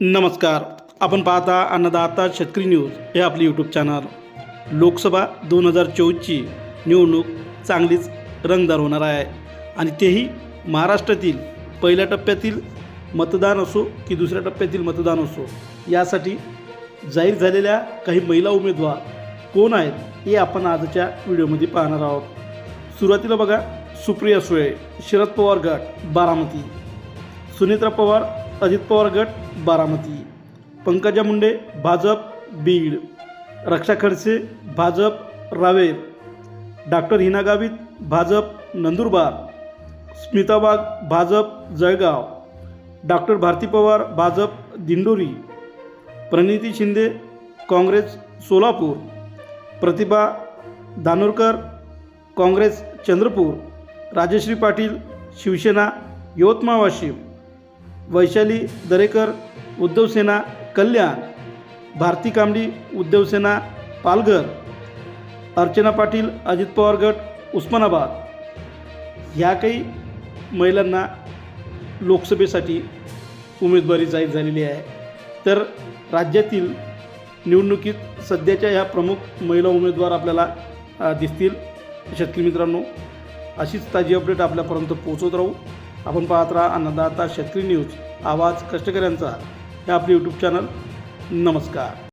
नमस्कार. आपण पाहता अन्नदाता शेतकरी न्यूज हे आपले यूट्यूब चॅनल लोकसभा दोन हजार चोवीसची निवडणूक चांगलीच रंगदार होणार आहे. आणि तेही महाराष्ट्रातील पहिल्या टप्प्यातील मतदान असो की दुसऱ्या टप्प्यातील मतदान असो यासाठी जाहीर झालेल्या काही महिला उमेदवार कोण आहेत हे आपण आजच्या व्हिडिओमध्ये पाहणार आहोत. सुरुवातीला बघा सुप्रिया सुळे शरद पवार गट बारामती. सुनेत्रा पवार अजित पवार गट Baramati. Pankaja Munde Bhajap Beed. Raksha Khadse Bhajap Raver. Doctor Heena Gavit Bhajap Nandurbar. Smita Wagh Bhajap Jalgaon. Doctor Bharati Pawar Bhajap Dindori. Praniti Shinde Congress Solapur. Pratibha Dhanorkar Congress Chandrapur. Rajshree Patil Shiv Sena Yavatmal Washim. Vaishali Darekar Uddhav Sena Kalyan Bharati Kambdi Uddhav Sena Palghar Archana Patil Ajit Pawar गट उस्मानाबाद. ह्या काही महिलांना लोकसभेसाठी उमेदवारी जाहीर झालेली आहे. तर राज्यातील निवडणुकीत सध्याच्या ह्या प्रमुख महिला उमेदवार आपल्याला दिसतील. शेतकरी मित्रांनो अशीच ताजी अपडेट आपल्यापर्यंत पोहोचवत राहू. आपण पाहत राहा अन्नदाता शेतकरी न्यूज. आवाज कष्टकऱ्यांचा. हे आपले यूट्यूब चॅनल नमस्कार.